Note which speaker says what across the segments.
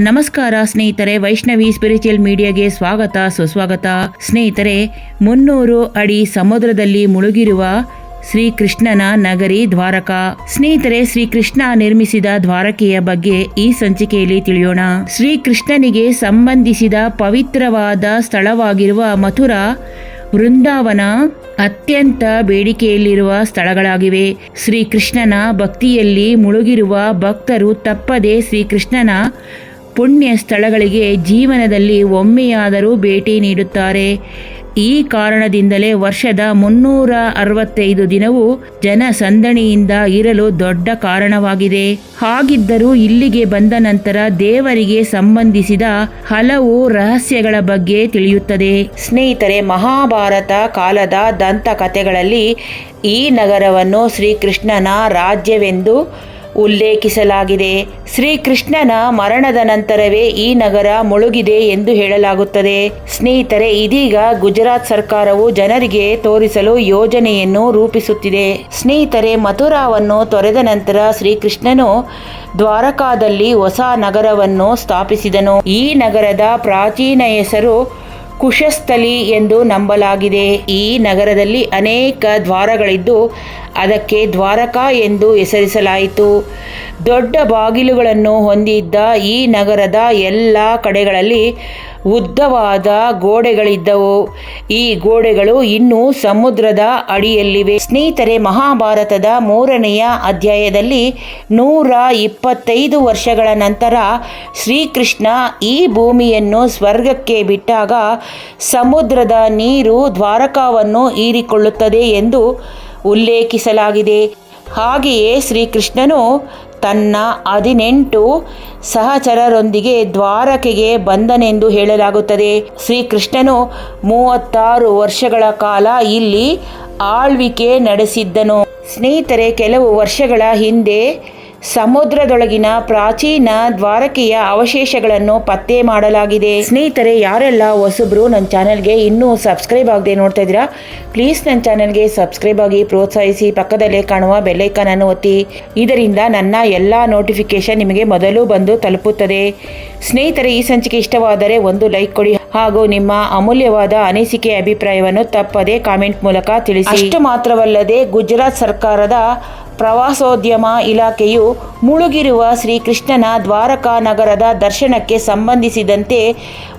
Speaker 1: ನಮಸ್ಕಾರ ಸ್ನೇಹಿತರೆ, ವೈಷ್ಣವಿ ಸ್ಪಿರಿಚುವಲ್ ಮೀಡಿಯಾಗೆ ಸ್ವಾಗತ, ಸುಸ್ವಾಗತ. ಸ್ನೇಹಿತರೆ, ಮುನ್ನೂರು ಅಡಿ ಸಮುದ್ರದಲ್ಲಿ ಮುಳುಗಿರುವ ಶ್ರೀಕೃಷ್ಣನ ನಗರಿ ದ್ವಾರಕಾ. ಸ್ನೇಹಿತರೆ, ಶ್ರೀಕೃಷ್ಣ ನಿರ್ಮಿಸಿದ ದ್ವಾರಕೆಯ ಬಗ್ಗೆ ಈ ಸಂಚಿಕೆಯಲ್ಲಿ ತಿಳಿಯೋಣ. ಶ್ರೀಕೃಷ್ಣನಿಗೆ ಸಂಬಂಧಿಸಿದ ಪವಿತ್ರವಾದ ಸ್ಥಳವಾಗಿರುವ ಮಥುರಾ ವೃಂದಾವನ ಅತ್ಯಂತ ಬೇಡಿಕೆಯಲ್ಲಿರುವ ಸ್ಥಳಗಳಾಗಿವೆ. ಶ್ರೀಕೃಷ್ಣನ ಭಕ್ತಿಯಲ್ಲಿ ಮುಳುಗಿರುವ ಭಕ್ತರು ತಪ್ಪದೆ ಶ್ರೀಕೃಷ್ಣನ ಪುಣ್ಯ ಸ್ಥಳಗಳಿಗೆ ಜೀವನದಲ್ಲಿ ಒಮ್ಮೆಯಾದರೂ ಭೇಟಿ ನೀಡುತ್ತಾರೆ. ಈ ಕಾರಣದಿಂದಲೇ ವರ್ಷದ ಮುನ್ನೂರ ಅರವತ್ತೈದು ದಿನವೂ ಜನಸಂದಣಿಯಿಂದ ಇರಲು ದೊಡ್ಡ ಕಾರಣವಾಗಿದೆ. ಹಾಗಿದ್ದರೂ ಇಲ್ಲಿಗೆ ಬಂದ ನಂತರ ದೇವರಿಗೆ ಸಂಬಂಧಿಸಿದ ಹಲವು ರಹಸ್ಯಗಳ ಬಗ್ಗೆ ತಿಳಿಯುತ್ತದೆ. ಸ್ನೇಹಿತರೆ, ಮಹಾಭಾರತ ಕಾಲದ ದಂತಕಥೆಗಳಲ್ಲಿ ಈ ನಗರವನ್ನು ಶ್ರೀಕೃಷ್ಣನ ರಾಜ್ಯವೆಂದು ಉಲ್ಲೇಖಿಸಲಾಗಿದೆ. ಶ್ರೀಕೃಷ್ಣನ ಮರಣದ ನಂತರವೇ ಈ ನಗರ ಮುಳುಗಿದೆ ಎಂದು ಹೇಳಲಾಗುತ್ತದೆ. ಸ್ನೇಹಿತರೆ, ಇದೀಗ ಗುಜರಾತ್ ಸರ್ಕಾರವು ಜನರಿಗೆ ತೋರಿಸಲು ಯೋಜನೆಯನ್ನು ರೂಪಿಸುತ್ತಿದೆ. ಸ್ನೇಹಿತರೆ, ಮಥುರಾವನ್ನು ತೊರೆದ ನಂತರ ಶ್ರೀಕೃಷ್ಣನು ದ್ವಾರಕಾದಲ್ಲಿ ಹೊಸ ನಗರವನ್ನು ಸ್ಥಾಪಿಸಿದನು. ಈ ನಗರದ ಪ್ರಾಚೀನ ಹೆಸರು ಕುಶಸ್ಥಲಿ ಎಂದು ನಂಬಲಾಗಿದೆ. ಈ ನಗರದಲ್ಲಿ ಅನೇಕ ದ್ವಾರಗಳಿದ್ದು ಅದಕ್ಕೆ ದ್ವಾರಕಾ ಎಂದು ಹೆಸರಿಸಲಾಯಿತು. ದೊಡ್ಡ ಬಾಗಿಲುಗಳನ್ನು ಹೊಂದಿದ್ದ ಈ ನಗರದ ಎಲ್ಲ ಕಡೆಗಳಲ್ಲಿ ಉದ್ದವಾದ ಗೋಡೆಗಳಿದ್ದವು. ಈ ಗೋಡೆಗಳು ಇನ್ನೂ ಸಮುದ್ರದ ಅಡಿಯಲ್ಲಿವೆ. ಸ್ನೇಹಿತರೆ, ಮಹಾಭಾರತದ ಮೂರನೆಯ ಅಧ್ಯಾಯದಲ್ಲಿ ನೂರ ಇಪ್ಪತ್ತೈದು ವರ್ಷಗಳ ನಂತರ ಶ್ರೀಕೃಷ್ಣ ಈ ಭೂಮಿಯನ್ನು ಸ್ವರ್ಗಕ್ಕೆ ಬಿಟ್ಟಾಗ ಸಮುದ್ರದ ನೀರು ದ್ವಾರಕಾವನ್ನು ಹೀರಿಕೊಳ್ಳುತ್ತದೆ ಎಂದು ಉಲ್ಲೇಖಿಸಲಾಗಿದೆ. ಹಾಗೆಯೇ ಶ್ರೀಕೃಷ್ಣನು ತನ್ನ ಹದಿನೆಂಟು ಸಹಚರರೊಂದಿಗೆ ದ್ವಾರಕೆಗೆ ಬಂದನೆಂದು ಹೇಳಲಾಗುತ್ತದೆ. ಶ್ರೀಕೃಷ್ಣನು ಮೂವತ್ತಾರು ವರ್ಷಗಳ ಕಾಲ ಇಲ್ಲಿ ಆಳ್ವಿಕೆ ನಡೆಸಿದ್ದನು. ಸ್ನೇಹಿತರೆ, ಕೆಲವು ವರ್ಷಗಳ ಹಿಂದೆ ಸಮುದ್ರದೊಳಗಿನ ಪ್ರಾಚೀನ ದ್ವಾರಕೆಯ ಅವಶೇಷಗಳನ್ನು ಪತ್ತೆ ಮಾಡಲಾಗಿದೆ. ಸ್ನೇಹಿತರೆ, ಯಾರೆಲ್ಲ ಹೊಸಬ್ರು ನನ್ನ ಚಾನೆಲ್ಗೆ ಇನ್ನೂ ಸಬ್ಸ್ಕ್ರೈಬ್ ಆಗದೆ ನೋಡ್ತಾ ಇದ್ದೀರಾ, ಪ್ಲೀಸ್ ನನ್ನ ಚಾನೆಲ್ಗೆ ಸಬ್ಸ್ಕ್ರೈಬ್ ಆಗಿ ಪ್ರೋತ್ಸಾಹಿಸಿ, ಪಕ್ಕದಲ್ಲೇ ಕಾಣುವ ಬೆಲ್ಲೈಕನ್ ಅನ್ನು ಒತ್ತಿ. ಇದರಿಂದ ನನ್ನ ಎಲ್ಲ ನೋಟಿಫಿಕೇಶನ್ ನಿಮಗೆ ಮೊದಲು ಬಂದು ತಲುಪುತ್ತದೆ. ಸ್ನೇಹಿತರೆ, ಈ ಸಂಚಿಕೆ ಇಷ್ಟವಾದರೆ ಒಂದು ಲೈಕ್ ಕೊಡಿ ಹಾಗೂ ನಿಮ್ಮ ಅಮೂಲ್ಯವಾದ ಅನಿಸಿಕೆ ಅಭಿಪ್ರಾಯವನ್ನು ತಪ್ಪದೆ ಕಾಮೆಂಟ್ ಮೂಲಕ ತಿಳಿಸಿ. ಇಷ್ಟು ಮಾತ್ರವಲ್ಲದೆ ಗುಜರಾತ್ ಸರ್ಕಾರದ ಪ್ರವಾಸೋದ್ಯಮ ಇಲಾಖೆಯು ಮುಳುಗಿರುವ ಶ್ರೀಕೃಷ್ಣನ ದ್ವಾರಕಾ ನಗರದ ದರ್ಶನಕ್ಕೆ ಸಂಬಂಧಿಸಿದಂತೆ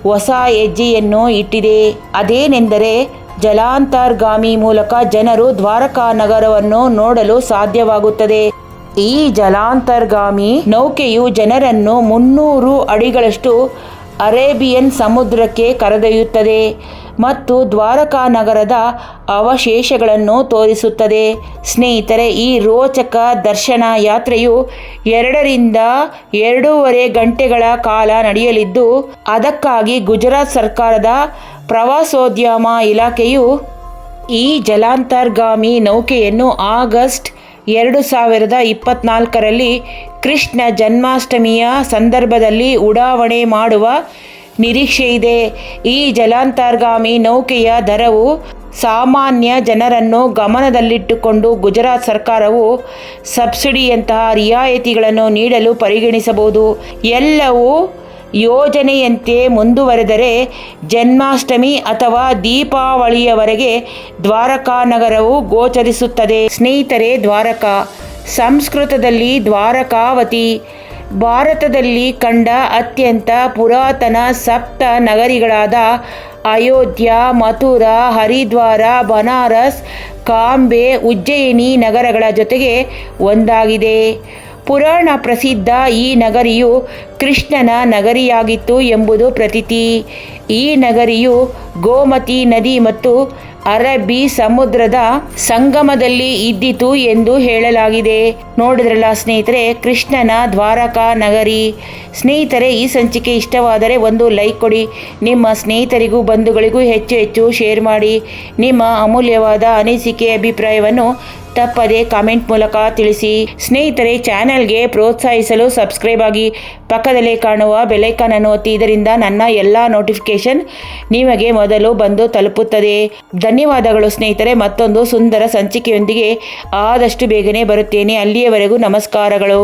Speaker 1: ಹೊಸ ಹೆಜ್ಜೆಯನ್ನು ಇಟ್ಟಿದೆ. ಅದೇನೆಂದರೆ ಜಲಾಂತರ್ಗಾಮಿ ಮೂಲಕ ಜನರು ದ್ವಾರಕಾ ನಗರವನ್ನು ನೋಡಲು ಸಾಧ್ಯವಾಗುತ್ತದೆ. ಈ ಜಲಾಂತರ್ಗಾಮಿ ನೌಕೆಯು ಜನರನ್ನು ಮುನ್ನೂರು ಅಡಿಗಳಷ್ಟು ಅರೇಬಿಯನ್ ಸಮುದ್ರಕ್ಕೆ ಕರೆದೊಯ್ಯುತ್ತದೆ. ಮತ್ತು ದ್ವಾರಕಾ ನಗರದ ಅವಶೇಷಗಳನ್ನು ತೋರಿಸುತ್ತದೆ. ಸ್ನೇಹಿತರೆ, ಈ ರೋಚಕ ದರ್ಶನ ಯಾತ್ರೆಯು ಎರಡರಿಂದ ಎರಡೂವರೆ ಗಂಟೆಗಳ ಕಾಲ ನಡೆಯಲಿದ್ದು, ಅದಕ್ಕಾಗಿ ಗುಜರಾತ್ ಸರ್ಕಾರದ ಪ್ರವಾಸೋದ್ಯಮ ಇಲಾಖೆಯು ಈ ಜಲಾಂತರ್ಗಾಮಿ ನೌಕೆಯನ್ನು ಆಗಸ್ಟ್ ಎರಡು ಸಾವಿರದ ಇಪ್ಪತ್ನಾಲ್ಕರಲ್ಲಿ ಕೃಷ್ಣ ಜನ್ಮಾಷ್ಟಮಿಯ ಸಂದರ್ಭದಲ್ಲಿ ಉಡಾವಣೆ ಮಾಡುವ ನಿರೀಕ್ಷೆ ಇದೆ. ಈ ಜಲಾಂತರ್ಗಾಮಿ ನೌಕೆಯ ದರವು ಸಾಮಾನ್ಯ ಜನರನ್ನು ಗಮನದಲ್ಲಿಟ್ಟುಕೊಂಡು ಗುಜರಾತ್ ಸರ್ಕಾರವು ಸಬ್ಸಿಡಿಯಂತಹ ರಿಯಾಯಿತಿಗಳನ್ನು ನೀಡಲು ಪರಿಗಣಿಸಬಹುದು. ಎಲ್ಲವೂ ಯೋಜನೆಯಂತೆ ಮುಂದುವರೆದರೆ ಜನ್ಮಾಷ್ಟಮಿ ಅಥವಾ ದೀಪಾವಳಿಯವರೆಗೆ ದ್ವಾರಕಾ ನಗರವು ಗೋಚರಿಸುತ್ತದೆ. ಸ್ನೇಹಿತರೆ, ದ್ವಾರಕಾ. ಸಂಸ್ಕೃತದಲ್ಲಿ ದ್ವಾರಕಾವತಿ. ಭಾರತದಲ್ಲಿ ಕಂಡ ಅತ್ಯಂತ ಪುರಾತನ ಸಪ್ತ ನಗರಿಗಳಾದ ಅಯೋಧ್ಯ, ಮಥುರಾ, ಹರಿದ್ವಾರ, ಬನಾರಸ್, ಕಾಂಬೆ, ಉಜ್ಜಯಿನಿ ನಗರಗಳ ಜೊತೆಗೆ ಒಂದಾಗಿದೆ. ಪುರಾಣ ಪ್ರಸಿದ್ಧ ಈ ನಗರಿಯು ಕೃಷ್ಣನ ನಗರಿಯಾಗಿತ್ತು ಎಂಬುದು ಪ್ರತೀತಿ. ಈ ನಗರಿಯು ಗೋಮತಿ ನದಿ ಮತ್ತು ಅರಬ್ಬಿ ಸಮುದ್ರದ ಸಂಗಮದಲ್ಲಿ ಇದ್ದಿತು ಎಂದು ಹೇಳಲಾಗಿದೆ. ನೋಡಿದ್ರಲ್ಲ ಸ್ನೇಹಿತರೆ, ಕೃಷ್ಣನ ದ್ವಾರಕಾ ನಗರಿ. ಸ್ನೇಹಿತರೆ, ಈ ಸಂಚಿಕೆ ಇಷ್ಟವಾದರೆ ಒಂದು ಲೈಕ್ ಕೊಡಿ. ನಿಮ್ಮ ಸ್ನೇಹಿತರಿಗೂ ಬಂಧುಗಳಿಗೂ ಹೆಚ್ಚು ಹೆಚ್ಚು ಶೇರ್ ಮಾಡಿ. ನಿಮ್ಮ ಅಮೂಲ್ಯವಾದ ಅನಿಸಿಕೆ, ಅಭಿಪ್ರಾಯವನ್ನು ತಪ್ಪದೆ ಕಾಮೆಂಟ್ ಮೂಲಕ ತಿಳಿಸಿ. ಸ್ನೇಹಿತರೆ ಚಾನೆಲ್ಗೆ ಪ್ರೋತ್ಸಾಹಿಸಲು ಸಬ್ಸ್ಕ್ರೈಬ್ ಆಗಿ ಪಕ್ಕದಲ್ಲೇ ಕಾಣುವ ಬೆಲೈಕಾನ್ ಅನ್ನು ಒತ್ತಿ. ಇದರಿಂದ ನನ್ನ ಎಲ್ಲ ನೋಟಿಫಿಕೇಶನ್ ನಿಮಗೆ ಮೊದಲು ಬಂದು ತಲುಪುತ್ತದೆ. ಧನ್ಯವಾದಗಳು ಸ್ನೇಹಿತರೆ. ಮತ್ತೊಂದು ಸುಂದರ ಸಂಚಿಕೆಯೊಂದಿಗೆ ಆದಷ್ಟು ಬೇಗನೆ ಬರುತ್ತೇನೆ. ಅಲ್ಲಿಯವರೆಗೂ ನಮಸ್ಕಾರಗಳು.